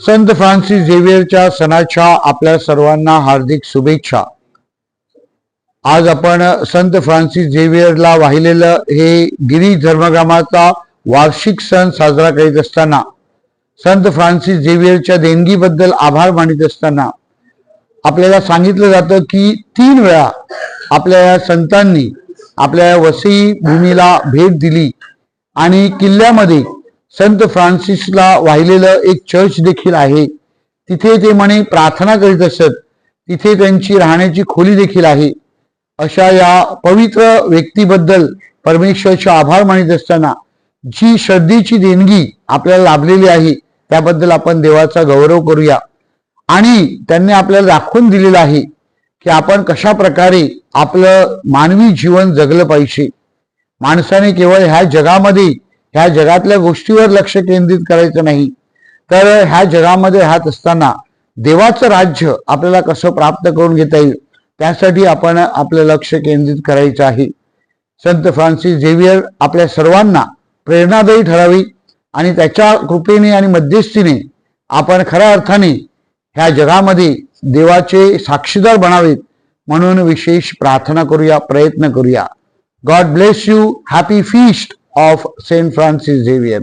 संत Francis झेवियरच्या सणाच्या आपल्या सर्वांना हार्दिक शुभेच्छा. आज आपण संत फ्रान्सिस झेवियरला वाहिलेलं हे गिरी धर्मग्रामाचा वार्षिक सण साजरा करीत असताना संत फ्रान्सिस झेवियरच्या देणगीबद्दल आभार मानित असताना आपल्याला सांगितलं जातं की तीन वेळा आपल्या या संतांनी आपल्या वसई भूमीला भेट दिली आणि किल्ल्यामध्ये संत फ्रान्सिसला वाहिलेलं एक चर्च देखील आहे. तिथे ते म्हणे प्रार्थना करीत असत. तिथे त्यांची राहण्याची खोली देखील आहे. अशा या पवित्र व्यक्तीबद्दल परमेश्वरचे आभार मानित असताना जी श्रद्धेची देणगी आपल्याला लाभलेली आहे त्याबद्दल आपण देवाचा गौरव करूया. आणि त्यांनी आपल्याला दाखवून दिलेलं आहे की आपण कशा प्रकारे आपलं मानवी जीवन जगलं पाहिजे. माणसाने केवळ ह्या जगामध्ये ह्या जगातल्या गोष्टीवर लक्ष केंद्रित करायचं नाही. तर ह्या जगामध्ये राहत असताना देवाचं राज्य आपल्याला कसं प्राप्त करून घेता येईल त्यासाठी आपण आपलं लक्ष केंद्रित करायचं आहे. संत फ्रान्सिस झेवियर आपल्या सर्वांना प्रेरणादायी ठरावी आणि त्याच्या कृपेने आणि मध्यस्थीने आपण खऱ्या अर्थाने ह्या जगामध्ये देवाचे साक्षीदार बनावेत म्हणून विशेष प्रार्थना करूया प्रयत्न करूया. God bless you happy feast of Saint Francis Xavier